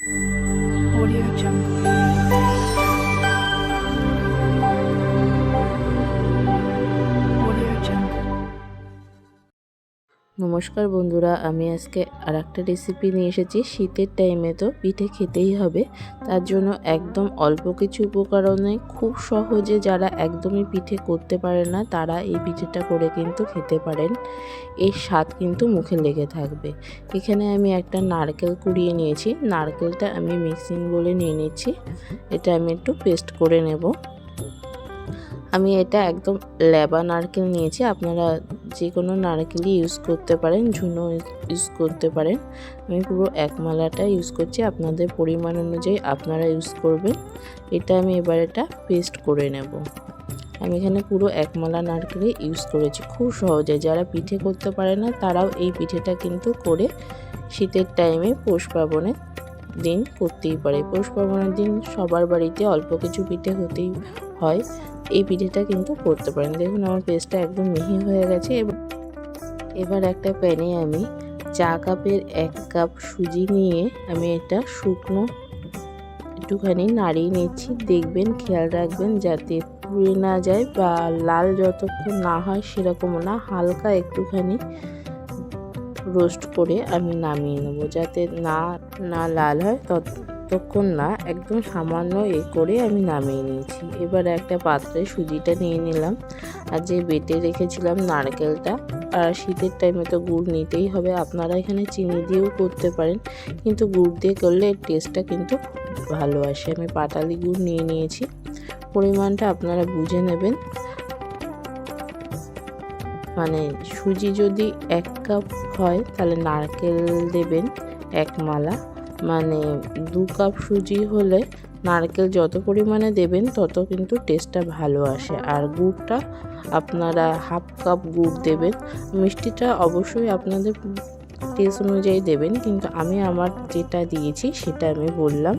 Audio Jungle. নমস্কার বন্ধুরা, আমি আজকে আর একটা রেসিপি নিয়ে এসেছি। শীতের টাইমে তো পিঠে খেতেই হবে। তার জন্য একদম অল্প কিছু উপকরণে খুব সহজে যারা একদমই পিঠে করতে পারে না, তারা এই পিঠেটা করে কিন্তু খেতে পারেন। এর স্বাদ কিন্তু মুখে লেগে থাকবে। এখানে আমি একটা নারকেল কুড়িয়ে নিয়েছি। নারকেলটা আমি মিক্সিং বলে নিয়ে নিচ্ছি। এটা আমি একটু পেস্ট করে নেব। আমি এটা একদম লেবা নারকেল নিয়েছি। আপনারা যে কোনো নারকেলই ইউজ করতে পারেন, ঝুনো ইউজ করতে পারেন। আমি পুরো এক মালাটা ইউজ করছি। আপনাদের পরিমাণ অনুযায়ী আপনারা ইউজ করবেন। এটা আমি এবার এটা পেস্ট করে নেব। আমি এখানে পুরো এক মালা নারকেলই ইউজ করেছি। খুব সহজে। যারা পিঠে করতে পারে না, তারাও এই পিঠেটা কিন্তু করে শীতের টাইমে পৌষ পার্বণে দিন করতেই পারে। পৌষ পার্বণের দিন সবার বাড়িতে অল্প কিছু পিঠে হতেই হয়। এই পিঠেটা কিন্তু করতে পারেন। দেখুন, আমার পেস্টটা একদম মিহি হয়ে গেছে এবার একটা প্যানে আমি চা কাপের এক কাপ সুজি নিয়ে আমি এটা শুকনো একটুখানি নাড়িয়ে নিচ্ছি। দেখবেন, খেয়াল রাখবেন, যাতে পুড়ে না যায় বা লাল যতক্ষণ না হয় সেরকম না, হালকা একটুখানি রোস্ট করে আমি নামিয়ে নেব। যাতে না না লাল হয় ততক্ষণ না, একদম সামান্য এ করে আমি নামিয়ে নিয়েছি। এবার একটা পাত্রে সুজিটা নিয়ে নিলাম আর যে বেটে রেখেছিলাম নারকেলটা, আর শীতের টাইমে তো গুড় নিতেই হবে। আপনারা এখানে চিনি দিয়েও করতে পারেন, কিন্তু গুড় দিয়ে করলে এর টেস্টটা কিন্তু ভালো আসে। আমি পাটালি গুড় নিয়ে নিয়েছি। পরিমাণটা আপনারা বুঝে নেবেন। মানে সুজি যদি এক কাপ হয়, তাহলে নারকেল দেবেন এক মালা। মানে দু কাপ সুজি হলে নারকেল যত পরিমাণে দেবেন, তত কিন্তু টেস্টটা ভালো আসে। আর গুড়টা আপনারা হাফ কাপ গুড় দেবেন। মিষ্টিটা অবশ্যই আপনাদের টেস্ট অনুযায়ী দেবেন, কিন্তু আমি আমার যেটা দিয়েছি সেটা আমি বললাম।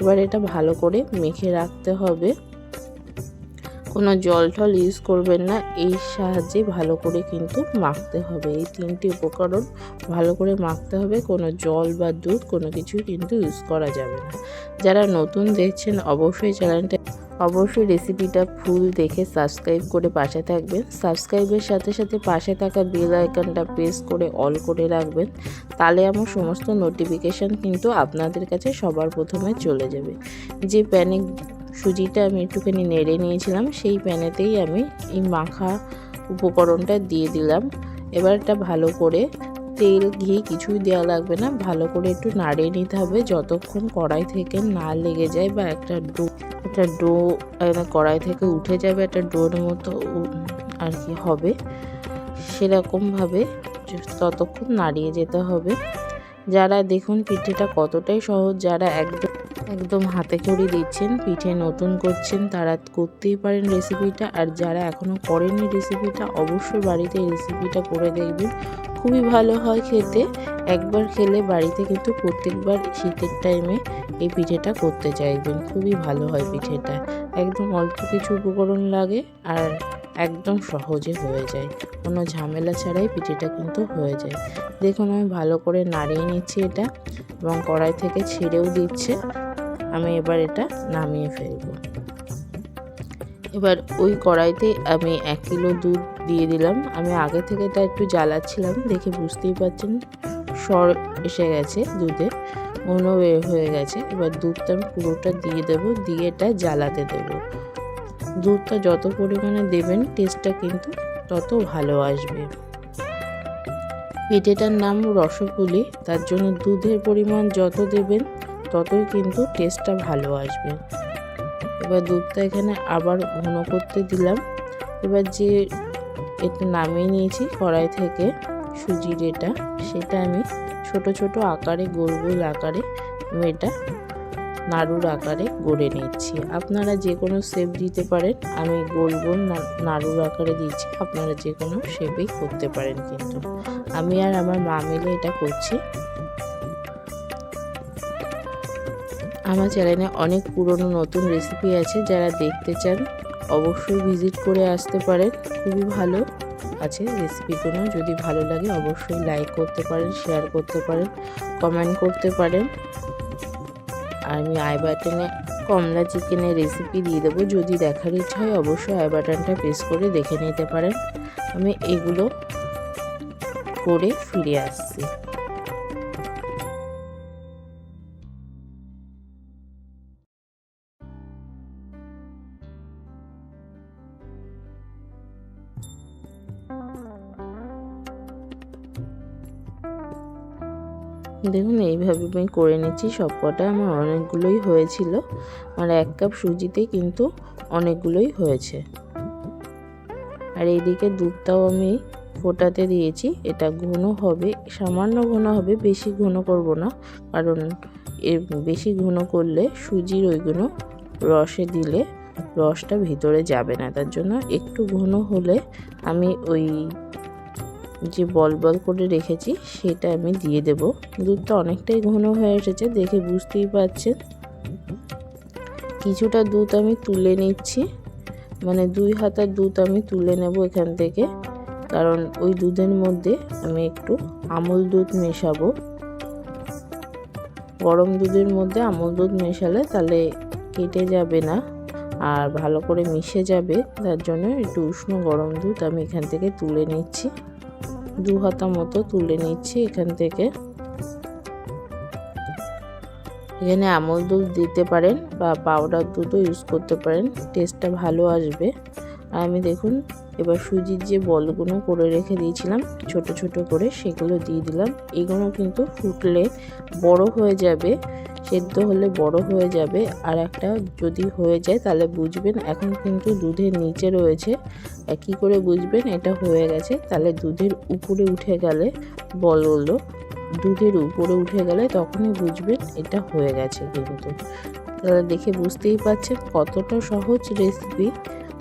এবার এটা ভালো করে মেখে রাখতে হবে। কোনো জল টল ইউজ করবেন না। এই সাহায্যে ভালো করে কিন্তু মাখতে হবে। এই তিনটি উপকরণ ভালো করে মাখতে হবে। কোনো জল বা দুধ, কোনো কিছুই কিন্তু ইউজ করা যাবে না। যারা নতুন দেখছেন অবশ্যই চ্যানেলটা অবশ্যই রেসিপিটা ফুল দেখে সাবস্ক্রাইব করে পাশে থাকবেন। সাবস্ক্রাইবের সাথে সাথে পাশে থাকা বেল আইকনটা প্রেস করে অল করে রাখবেন। তাহলে আমার সমস্ত নোটিফিকেশান কিন্তু আপনাদের কাছে সবার প্রথমে চলে যাবে। যে প্যানে সুজিটা আমি একটুখানি নেড়ে নিয়েছিলাম, সেই প্যানেতেই আমি এই মাখা উপকরণটা দিয়ে দিলাম। এবার এটা ভালো করে তেল, ঘি কিছুই দেওয়া লাগবে না, ভালো করে একটু নাড়িয়ে নিতে হবে। যতক্ষণ কড়াই থেকে না লেগে যায় বা একটা ডো একটা ডো কড়াই থেকে উঠে যাবে একটা ডোর মতো আর কি হবে। সেরকমভাবে ততক্ষণ নাড়িয়ে যেতে হবে। যারা, দেখুন, পিঠেটা কতটাই সহজ, যারা একদম একদম হাতে খড়ি দিচ্ছেন, পিঠে নতুন করছেন, তারা করতেই পারেন রেসিপিটা আর যারা এখনও করেনি রেসিপিটা অবশ্যই বাড়িতে রেসিপিটা করে দেখবেন। খুবই ভালো হয় খেতে। একবার খেলে বাড়িতে কিন্তু প্রত্যেকবার শীতের টাইমে এই পিঠেটা করতে চাইবেন। খুবই ভালো হয় পিঠেটা। একদম অল্প কিছু উপকরণ লাগে আর একদম সহজে হয়ে যায়। কোনো ঝামেলা ছাড়াই পিঠেটা কিন্তু হয়ে যায়। দেখুন, আমি ভালো করে নাড়িয়ে নিচ্ছি এটা এবং কড়াই থেকে ছেড়েও দিচ্ছে। আমি এবার এটা নামিয়ে ফেলব। এবার ওই কড়াইতে আমি এক কিলো দুধ দিয়ে দিলাম। আমি আগে থেকে এটা একটু জ্বালাচ্ছিলাম, দেখে বুঝতেই পারছেন, সর এসে গেছে দুধে ঘন বের হয়ে গেছে। এবার দুধটা আমি পুরোটা দিয়ে দেব, দিয়ে এটা জ্বালাতে দেব। দুধটা যত পরিমাণে দেবেন, টেস্টটা কিন্তু তত ভালো আসবে। পিঠেটার নাম রসপুলি তার জন্য দুধের পরিমাণ যত দেবেন ততই কিন্তু টেস্টটা ভালো আসবে। এবার দুধটা এখানে আবার ঘন করতে দিলাম। এবার যে এটা নামিয়ে নিয়েছি কড়াই থেকে সুজির এটা, সেটা আমি ছোট ছোট আকারে, গোল গোল আকারে আমি এটা নাড়ুর আকারে গড়ে নিচ্ছি। আপনারা যে কোনো শেপ দিতে পারেন, আমি গোল গোল নাড়ুর আকারে দিচ্ছি, আপনারা যে কোনো শেপেই করতে পারেন কিন্তু। আমি আর আমার মা মিলে এটা করছি। আমার চ্যানেলে অনেক পুরনো নতুন রেসিপি আছে, যারা দেখতে চান, অবশ্যই ভিজিট করে আসতে পারেন। খুবই ভালো আছে রেসিপিগুলো যদি ভালো লাগে, অবশ্যই লাইক করতে পারেন শেয়ার করতে পারেন কমেন্ট করতে পারেন। আমি আই বাটনে কমলা চিকেনের রেসিপি দিয়ে দেবো। যদি দেখার ইচ্ছা হয়, অবশ্যই আই বাটনটা প্রেস করে দেখে নিতে পারেন। আমি এগুলো করে ফিরে আসছি। দেখুন, এইভাবে আমি করে নিচ্ছি। সব কটা আমার অনেকগুলোই হয়েছিল। আর এক কাপ সুজিতে কিন্তু অনেকগুলোই হয়েছে। আর এইদিকে দুধটাও আমি ফোটাতে দিয়েছি। এটা ঘন হবে, সামান্য ঘন হবে, বেশি ঘন করব না। কারণ এর বেশি ঘন করলে সুজির ওইগুলো রসে দিলে রসটা ভিতরে যাবে না। তার জন্য একটু ঘন হলে আমি ওই যে বল বল করে রেখেছি সেটা আমি দিয়ে দেব। দুধটা অনেকটাই ঘন হয়ে এসেছে, দেখে বুঝতেই পারছেন। কিছুটা দুধ আমি তুলে নিচ্ছি। মানে দুই হাতার দুধ আমি তুলে নেব এখান থেকে। কারণ ওই দুধের মধ্যে আমি একটু আমল দুধ মেশাবো। গরম দুধের মধ্যে আমল দুধ মেশালে তাহলে কেটে যাবে না আর ভালো করে মিশে যাবে। তার জন্য একটু উষ্ণ গরম দুধ আমি এখান থেকে তুলে নিচ্ছি। দু হাতা মতো তুলে নিচ্ছি এখান থেকে। এখানে আমল দুধ দিতে পারেন বা পাউডার দুধও ইউজ করতে পারেন টেস্টটা ভালো আসবে। আর আমি দেখুন, এবার সুজির যে বলগুলো করে রেখে দিয়েছিলাম, ছোট ছোট করে সেগুলো দিয়ে দিলাম। এগুলো কিন্তু ফুটলে বড় হয়ে যাবে। সেদ্ধ হলে বড় হয়ে যাবে আর একটা যদি হয়ে যায় তাহলে বুঝবেন এখন কিন্তু দুধের নিচে রয়েছে। কী করে বুঝবেন? এটা হয়ে গেছে। তাহলে দুধের উপরে উঠে গেলে বলগুলো দুধের উপরে উঠে গেলে তখনই বুঝবেন এটা হয়ে গেছে কিন্তু। তাহলে দেখে বুঝতেই পারছেন কতটা সহজ রেসিপি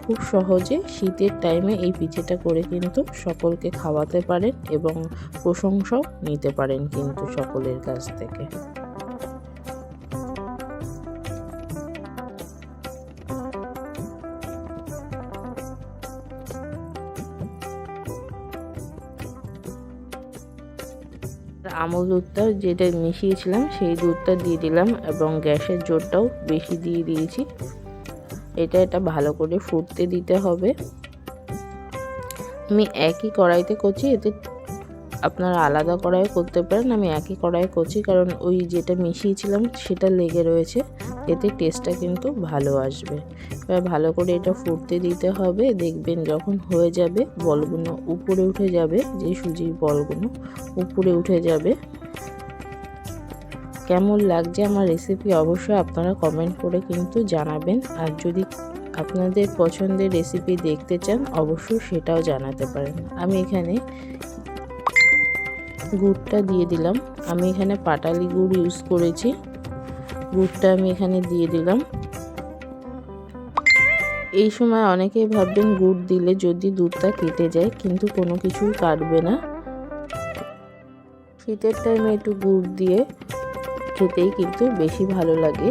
খুব সহজে শীতের টাইমে এই পিঠেটা করে কিন্তু সকলকে খাওয়াতে পারেন এবং প্রশংসাও নিতে পারেন কিন্তু সকলের কাছ থেকে। আমল দুধটা যেটা মিশিয়েছিলাম, সেই দুধটা দিয়ে দিলাম এবং গ্যাসের জোরটাও বেশি দিয়ে দিয়েছি। এটা এটা ভালো করে ফুটতে দিতে হবে। আমি একই কড়াইতে করছি, এতে আপনারা আলাদা কড়াই করতে পারেন, আমি একই কড়াই করছি, কারণ ওই যেটা মিশিয়েছিলাম সেটা লেগে রয়েছে, এতে টেস্টটা কিন্তু ভালো আসবে। এবার ভালো করে এটা ফুটতে দিতে হবে, দেখবেন যখন হয়ে যাবে, বলগুলো উপরে উঠে যাবে, যে সুজির বলগুলো উপরে উঠে যাবে। কেমন লাগছে আমার রেসিপি অবশ্যই আপনারা কমেন্ট করে কিন্তু জানাবেন, আর যদি আপনাদের পছন্দের রেসিপি দেখতে চান, অবশ্যই সেটাও জানাতে পারেন। আমি এখানে গুড়টা দিয়ে দিলাম। আমি এখানে পাটালি গুড় ইউজ করেছি। গুড়টা আমি এখানে দিয়ে দিলাম। এই সময় অনেকেই ভাববেন গুড় দিলে যদি দুধটা কেটে যায়, কিন্তু কোনো কিছুই কাটবে না। শীতের টাইমে একটু গুড় দিয়ে খেতেই কিন্তু বেশি ভালো লাগে।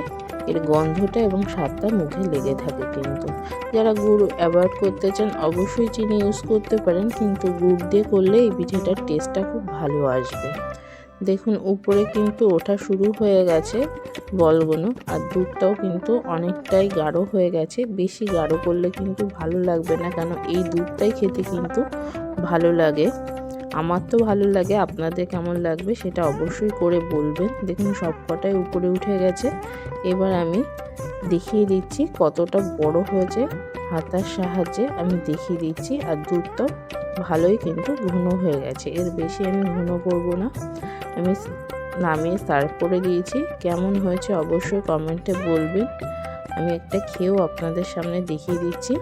এর গন্ধটা এবং স্বাদটা মুখে লেগে থাকে কিন্তু। যারা গুড় অ্যাভয়েড করতে চান, অবশ্যই চিনি ইউজ করতে পারেন, কিন্তু গুড় দিয়ে করলে এই পিঠেটার টেস্টটা খুব ভালো আসবে। দেখুন, উপরে কিন্তু ওঠা শুরু হয়ে গেছে বলগুলো, আর দুধটাও কিন্তু অনেকটাই গাঢ় হয়ে গেছে। বেশি গাঢ় করলে কিন্তু ভালো লাগবে না, কেন এই দুধটাই খেতে কিন্তু ভালো লাগে। আমার তো ভালো লাগে, আপনাদের কেমন লাগবে সেটা অবশ্যই করে বলবেন। দেখুন, সব কটাই উপরে উঠে গেছে। এবার আমি দেখিয়ে দিচ্ছি কতটা বড় হয়েছে হাতার সাহায্যে। আমি দেখিয়ে দিচ্ছি, আর দুধটাও ভালোই কিন্তু ঘন হয়ে গেছে। এর বেশি আমি ঘন করব না। আমি নামিয়ে সার্ভ করে দিয়েছি। কেমন হয়েছে অবশ্যই কমেন্টে বলবেন। আমি একটা খেয়েও আপনাদের সামনে দেখিয়ে দিচ্ছি।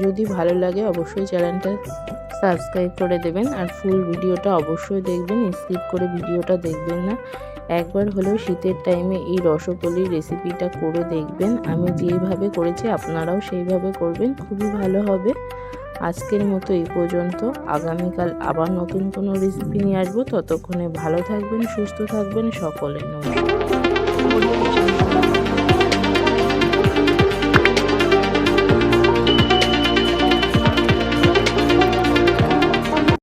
যদি ভালো লাগে অবশ্যই চ্যানেলটা সাবস্ক্রাইব করে দেবেন আর ফুল ভিডিওটা অবশ্যই দেখবেন স্কিপ করে ভিডিওটা দেখবেন না। একবার হলেও শীতের টাইমে এই রসগোল্লির রেসিপিটা করে দেখবেন। আমি যেইভাবে করেছি, আপনারাও সেইভাবে করবেন, খুবই ভালো হবে। আজকের মতো এই পর্যন্ত। আগামীকাল আবার নতুন কোনো রেসিপি নিয়ে আসব। ততক্ষণে ভালো থাকবেন, সুস্থ থাকবেন, সকলে নমস্কার।